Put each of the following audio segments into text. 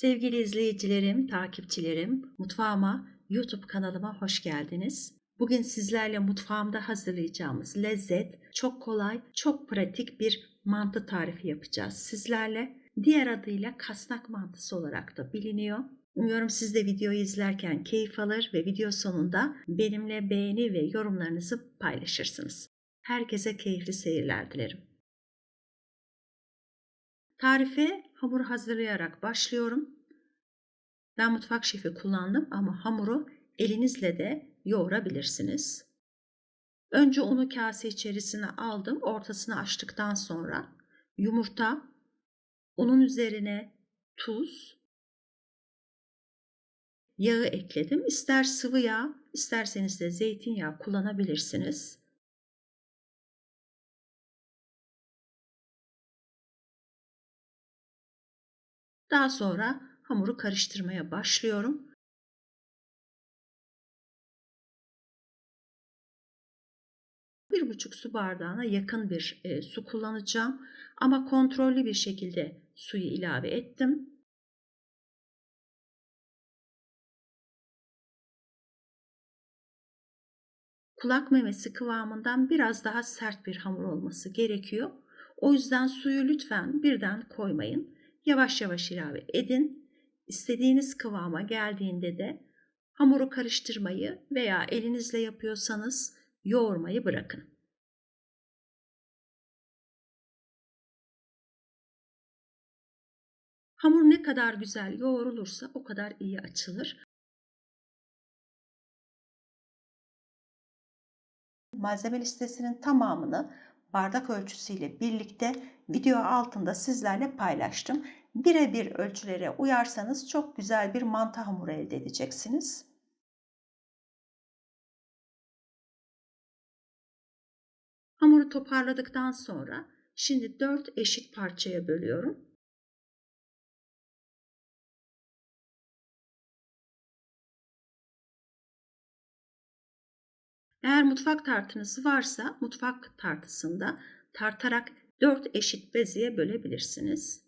Sevgili izleyicilerim, takipçilerim, mutfağıma, YouTube kanalıma hoş geldiniz. Bugün sizlerle mutfağımda hazırlayacağımız lezzet çok kolay, çok pratik bir mantı tarifi yapacağız sizlerle. Diğer adıyla kasnak mantısı olarak da biliniyor. Umuyorum siz de videoyu izlerken keyif alır ve video sonunda benimle beğeni ve yorumlarınızı paylaşırsınız. Herkese keyifli seyirler dilerim. Tarife hamur hazırlayarak başlıyorum. Ben mutfak şefi kullandım ama hamuru elinizle de yoğurabilirsiniz. Önce unu kase içerisine aldım. Ortasını açtıktan sonra yumurta, unun üzerine tuz, yağı ekledim. İster sıvı yağ, isterseniz de zeytinyağı kullanabilirsiniz. Daha sonra hamuru karıştırmaya başlıyorum. Bir buçuk su bardağına yakın bir e, su kullanacağım. Ama kontrollü bir şekilde suyu ilave ettim. Kulak memesi kıvamından biraz daha sert bir hamur olması gerekiyor. O yüzden suyu lütfen birden koymayın. Yavaş yavaş ilave edin. İstediğiniz kıvama geldiğinde de hamuru karıştırmayı veya elinizle yapıyorsanız yoğurmayı bırakın. Hamur ne kadar güzel yoğrulursa o kadar iyi açılır. Malzeme listesinin tamamını bardak ölçüsüyle birlikte video altında sizlerle paylaştım. Birebir ölçülere uyarsanız çok güzel bir mantı hamuru elde edeceksiniz. Hamuru toparladıktan sonra şimdi 4 eşit parçaya bölüyorum. Eğer mutfak tartınız varsa mutfak tartısında tartarak 4 eşit bezeye bölebilirsiniz.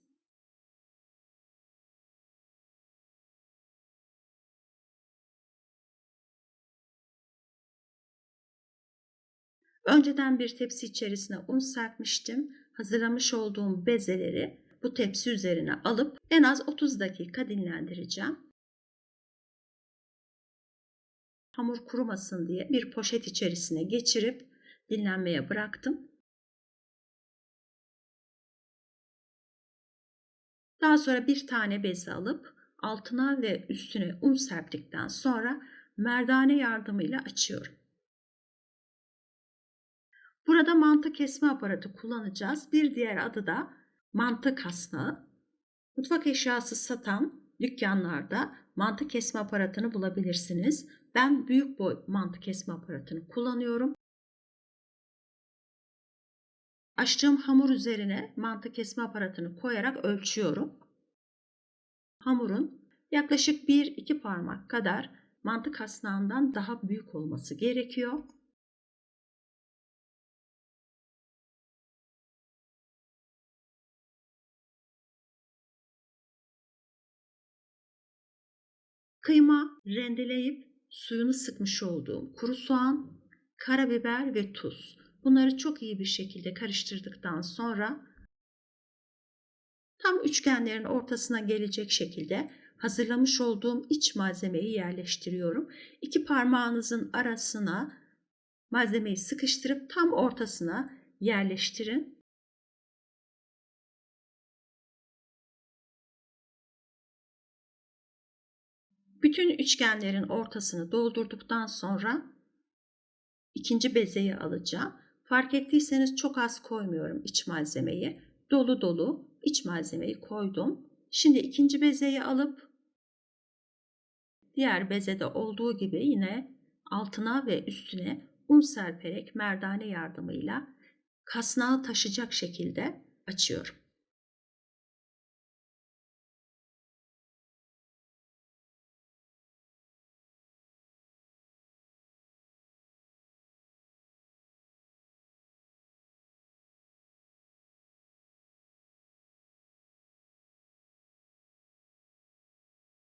Önceden bir tepsi içerisine un serpmiştim. Hazırlamış olduğum bezeleri bu tepsi üzerine alıp en az 30 dakika dinlendireceğim. Hamur kurumasın diye bir poşet içerisine geçirip dinlenmeye bıraktım. Daha sonra bir tane beze alıp altına ve üstüne un serptikten sonra merdane yardımıyla açıyorum. Burada mantı kesme aparatı kullanacağız. Bir diğer adı da mantı kasnağı. Mutfak eşyası satan dükkanlarda mantı kesme aparatını bulabilirsiniz. Ben büyük boy mantı kesme aparatını kullanıyorum. Açtığım hamur üzerine mantı kesme aparatını koyarak ölçüyorum. Hamurun yaklaşık 1-2 parmak kadar mantı kasnağından daha büyük olması gerekiyor. Kıyma rendeleyip suyunu sıkmış olduğum kuru soğan, karabiber ve tuz. Bunları çok iyi bir şekilde karıştırdıktan sonra tam üçgenlerin ortasına gelecek şekilde hazırlamış olduğum iç malzemeyi yerleştiriyorum. İki parmağınızın arasına malzemeyi sıkıştırıp tam ortasına yerleştirin. Bütün üçgenlerin ortasını doldurduktan sonra ikinci bezeyi alacağım. Fark ettiyseniz çok az koymuyorum iç malzemeyi. Dolu dolu iç malzemeyi koydum. Şimdi ikinci bezeyi alıp diğer bezede olduğu gibi yine altına ve üstüne un serperek merdane yardımıyla kasnağı taşıyacak şekilde açıyorum.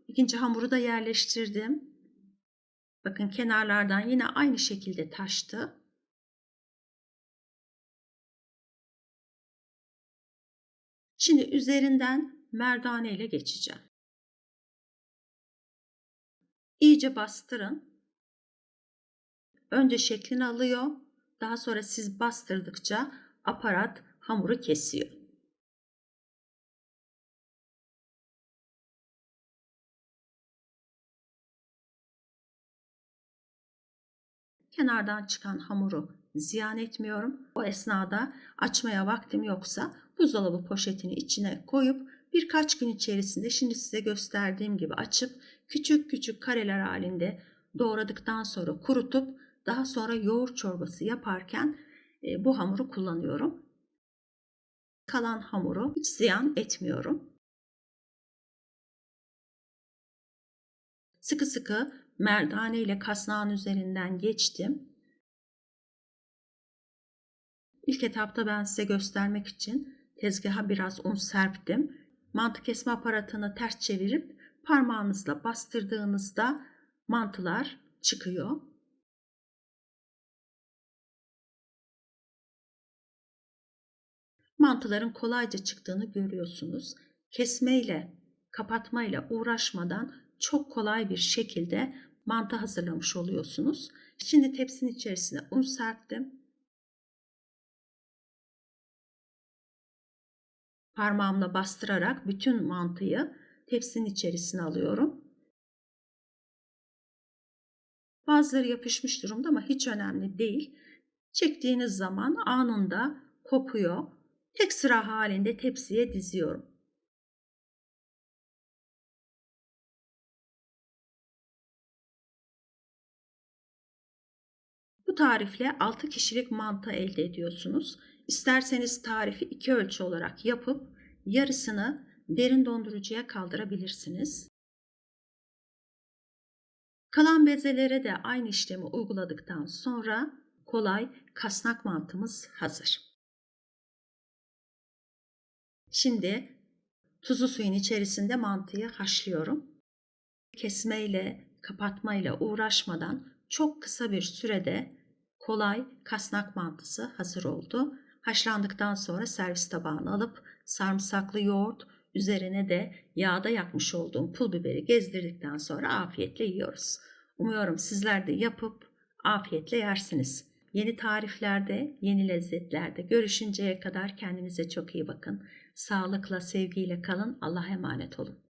İkinci hamuru da yerleştirdim. Bakın kenarlardan yine aynı şekilde taştı. Şimdi üzerinden merdane ile geçeceğim. İyice bastırın. Önce şeklini alıyor. Daha sonra siz bastırdıkça aparat hamuru kesiyor. Kenardan çıkan hamuru ziyan etmiyorum. O esnada açmaya vaktim yoksa buzdolabı poşetini içine koyup birkaç gün içerisinde şimdi size gösterdiğim gibi açıp küçük küçük kareler halinde doğradıktan sonra kurutup daha sonra yoğurt çorbası yaparken e, bu hamuru kullanıyorum. Kalan hamuru hiç ziyan etmiyorum. Sıkı sıkı merdane ile kasnağın üzerinden geçtim. İlk etapta ben size göstermek için tezgaha biraz un serptim. Mantı kesme aparatını ters çevirip parmağınızla bastırdığınızda mantılar çıkıyor. Mantıların kolayca çıktığını görüyorsunuz. Kesmeyle, kapatmayla uğraşmadan çok kolay bir şekilde mantı hazırlamış oluyorsunuz. Şimdi tepsinin içerisine un serptim. Parmağımla bastırarak bütün mantıyı tepsinin içerisine alıyorum. Bazıları yapışmış durumda ama hiç önemli değil. Çektiğiniz zaman anında kopuyor. Tek sıra halinde tepsiye diziyorum. Tarifle 6 kişilik mantı elde ediyorsunuz. İsterseniz tarifi iki ölçü olarak yapıp yarısını derin dondurucuya kaldırabilirsiniz. Kalan bezelere de aynı işlemi uyguladıktan sonra kolay kasnak mantımız hazır. Şimdi tuzlu suyun içerisinde mantıyı haşlıyorum. Kesmeyle, kapatmayla uğraşmadan çok kısa bir sürede kolay kasnak mantısı hazır oldu. Haşlandıktan sonra servis tabağına alıp sarımsaklı yoğurt, üzerine de yağda yakmış olduğum pul biberi gezdirdikten sonra afiyetle yiyoruz. Umuyorum sizler de yapıp afiyetle yersiniz. Yeni tariflerde, yeni lezzetlerde görüşünceye kadar kendinize çok iyi bakın. Sağlıkla, sevgiyle kalın. Allah'a emanet olun.